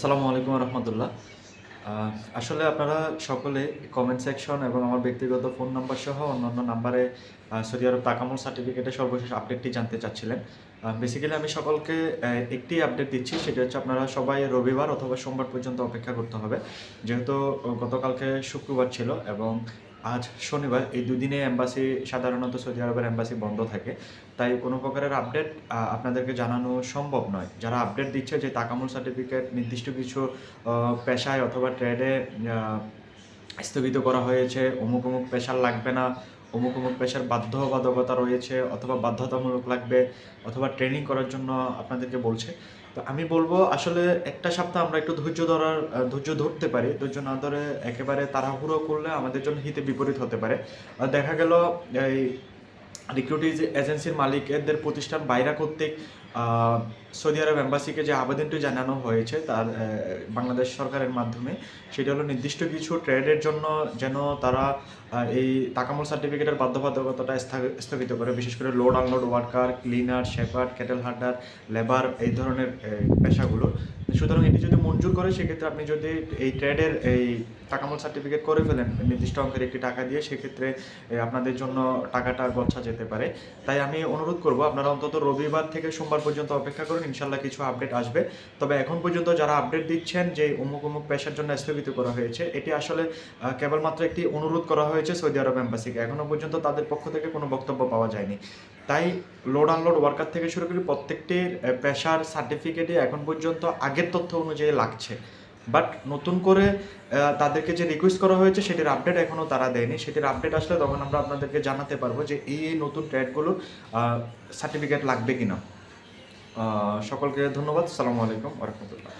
সালামু আলাইকুম রহমতুল্লাহ। আসলে আপনারা সকলে কমেন্ট সেকশন এবং আমার ব্যক্তিগত ফোন নাম্বার সহ অন্যান্য নাম্বারে সৌদি আরব তাকামল সার্টিফিকেটের সর্বশেষ আপডেটটি জানতে চাচ্ছিলেন। বেসিক্যালি আমি সকলকে একটি আপডেট দিচ্ছি, সেটা হচ্ছে আপনারা সবাই রবিবার অথবা সোমবার পর্যন্ত অপেক্ষা করতে হবে। যেহেতু গতকালকে শুক্রবার ছিল এবং আজ শনিবার, এই দুদিনে অ্যাম্বাসি সাধারণত সৌদি আরবের অ্যাম্বাসি বন্ধ থাকে। তাই কোনো প্রকারের আপডেট আপনাদেরকে জানানো সম্ভব নয়। যারা আপডেট দিচ্ছে যে তাকামুল সার্টিফিকেট নির্দিষ্ট কিছু পেশায় অথবা ট্রেডে স্থগিত করা হয়েছে, অমুক অমুক পেশার লাগবে না, অমুক অমুক পেশার বাধ্যবাধকতা রয়েছে, অথবা বাধ্যতামূলক লাগবে, অথবা ট্রেনিং করার জন্য আপনাদেরকে বলছে। তো আমি বলব, আসলে একটা সপ্তাহ আমরা একটু ধৈর্য ধরার ধৈর্য ধরতে পারি। ধৈর্য না ধরে একেবারে তাড়াহুড়ো করলে আমাদের জন্য হিতে বিপরীত হতে পারে। দেখা গেল, এই রিক্রুটিং এজেন্সির মালিকদের প্রতিষ্ঠান বাইরা কর্তৃক সৌদি আরব এম্বাসিকে যে আবেদনটি জানানো হয়েছে তার বাংলাদেশ সরকারের মাধ্যমে, সেটা হলো নির্দিষ্ট কিছু ট্রেডের জন্য যেন তারা এই তাকামল সার্টিফিকেটের বাধ্যবাধকতাটা স্থা- স্থগিত করে, বিশেষ করে load unload worker cleaner shepherd cattle herder labour এই ধরনের পেশাগুলো। সুতরাং এটি যদি মঞ্জুর করে, সেক্ষেত্রে আপনি যদি এই ট্রেডের এই তাকামল সার্টিফিকেট করে ফেলেন, নির্দিষ্ট অঙ্কের একটি টাকা দিয়ে, সেক্ষেত্রে আপনাদের জন্য টাকাটা গচ্ছা যেতে পারে। তাই আমি অনুরোধ করব, আপনারা অন্তত রবিবার থেকে সোমবার পর্যন্ত অপেক্ষা করুন ইনশাল্লাহ কিছু আপডেট আসবে। তবে এখন পর্যন্ত যারা আপডেট দিচ্ছেন, যে অমুক অমুক পেশার জন্য স্থগিত করা হয়েছে, এটি আসলে কেবলমাত্র একটি অনুরোধ করা হয়েছে সৌদি আরব এম্বাসিকে এখনও পর্যন্ত তাদের পক্ষ থেকে কোনো বক্তব্য পাওয়া যায়নি। তাই লোড আনলোড ওয়ার্কার থেকে শুরু করে প্রত্যেকটির পেশার সার্টিফিকেটে এখন পর্যন্ত আগের তথ্য অনুযায়ী লাগছে। বাট নতুন করে তাদেরকে যে রিকোয়েস্ট করা হয়েছে সেটির আপডেট এখনও তারা দেয়নি। সেটির আপডেট আসলে তখন আমরা আপনাদেরকে জানাতে পারব যে এই এই নতুন ট্র্যাডগুলো সার্টিফিকেট লাগবে কিনা। না সকলকে ধন্যবাদ। সালামু আলাইকুম রহমতুল্লাহ।